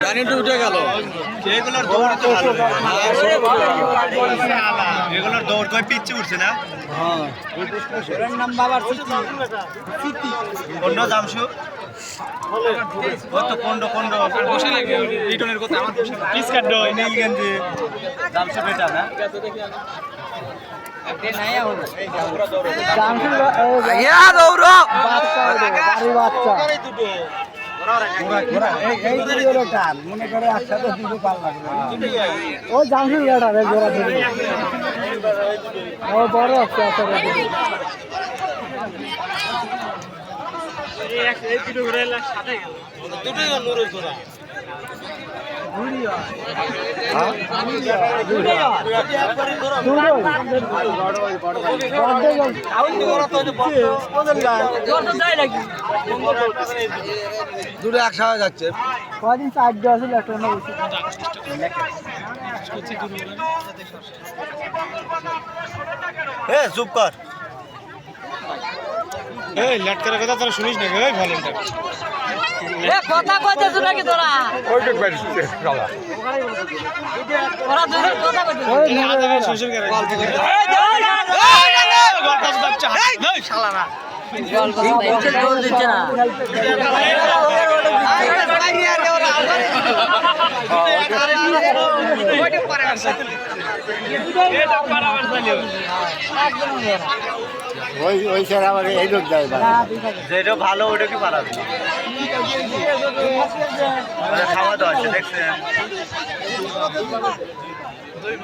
Current উঠে গেল। এগুলোর দৌড় তো ভালো। এগুলোর দৌড় কই পিচ্ছে উঠছে না? নাম বাবার পনেরো জামশু কত পনেরো পনেরো বসে লাগে রিটনের কথা আমার পিস জামশু বেটা না? ইয়া দৌড় ও জামশুর বেটা রে জোড়া ধরে ও বড় আছে আসলে দুটো একসাথে যাচ্ছে। কদিন চার দেওয়া ছিল একটা এ চুপ কর। এই লেটকার কথা তোরা শুনিস না এই ভলেন্টার কথা কইতেছ নাকি তোরা ওরা দুজন কথা কইতেছ ওই মেরে শ্বশুর করে জল দিচ্ছে না ওই ওই স্যার আমার এই লোক যায় যেটা ভালো ওটা কি পারাবে খাওয়া দাওয়া দেখছেন?